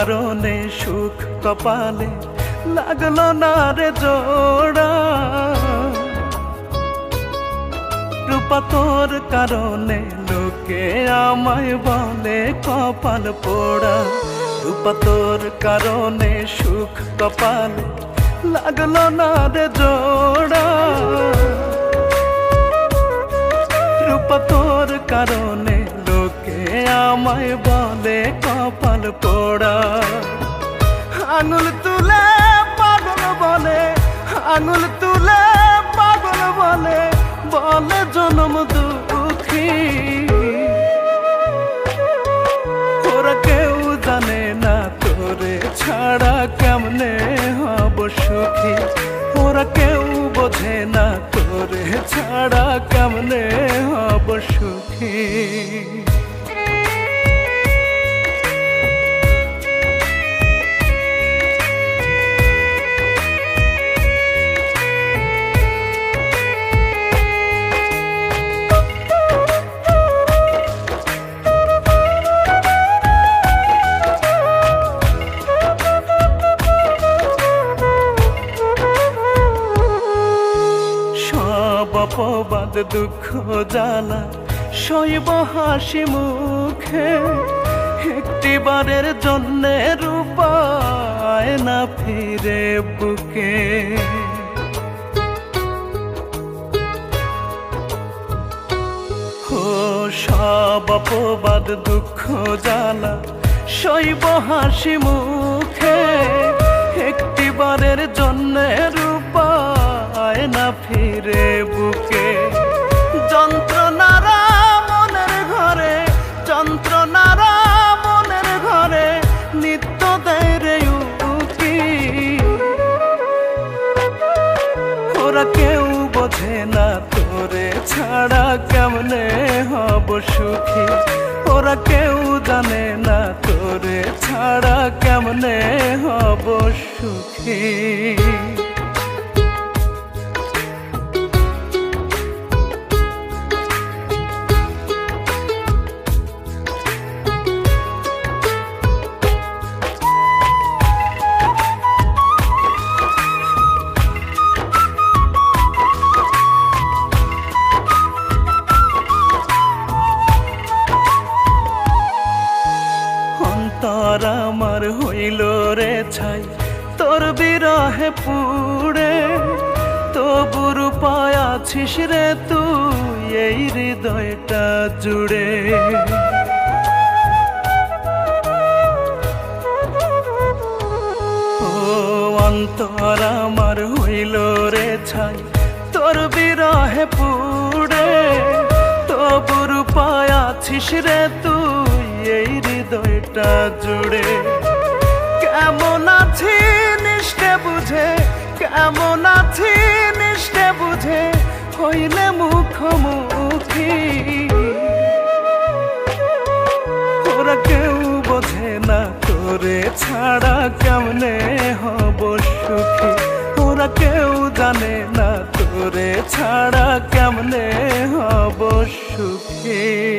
কারণে সুখ কপালে লাগল না রে জোড়া। রূপা তোর কারণে লোকে আমায় বলে কপাল পোড়া। রূপা তোর কারণে সুখ কপালে লাগল না রে জোড়া। রূপা তোর কারণে লোকে আমায় বলে কপাল পোড়া আঙুল তুলে পাগল বলে আঙুল তুলে পাগল বলে বলে জনম দুঃখী। ওরা কেউ জানে না তোরে ছাড়া কেমনে হব সুখী। ওরা কেউ বোঝে না তোরে ছাড়া কেমনে হব সুখী। অপবাদ, দুঃখ, জ্বালা শৈব হাসি মুখে। একটি বারের জন্যে রূপায় না ফিরে বুকে। সব অপবাদ, দুঃখ, জ্বালা শৈব হাসি মুখে। একটি বারের জন্যে রূপায় না ফিরে বুকে। যন্ত্রণারা মনের ঘরে, যন্ত্রণারা মনের ঘরে, নিত্য দেয় রে উকি। ওরা কেউ বোঝে না তোরে ছাড়া কেমনে হব সুখী। ওরা কেউ জানে না তোরে ছাড়া কেমনে হব সুখী। হইল রে ছাই, তোর বিরহে পুড়ে। তবু রূপায় আছিস রে তুই এই হৃদয়টা জুড়ে। ও অন্তর আমার হইল রে ছাই, তোর বিরহে পুড়ে। তবু রূপায় আছিস রে তুই এই হৃদয়টা জুড়ে। কেমন আছি? নিষ্ঠে বুঝে। কেমন আছি? নিষ্ঠে বুঝে। হইলে মুখোমুখি। ওরা কেউ বোঝে না তোরে ছাড়া কেমনে হব সুখী। ওরা কেউ জানে না তোরে ছাড়া কেমনে হব সুখী।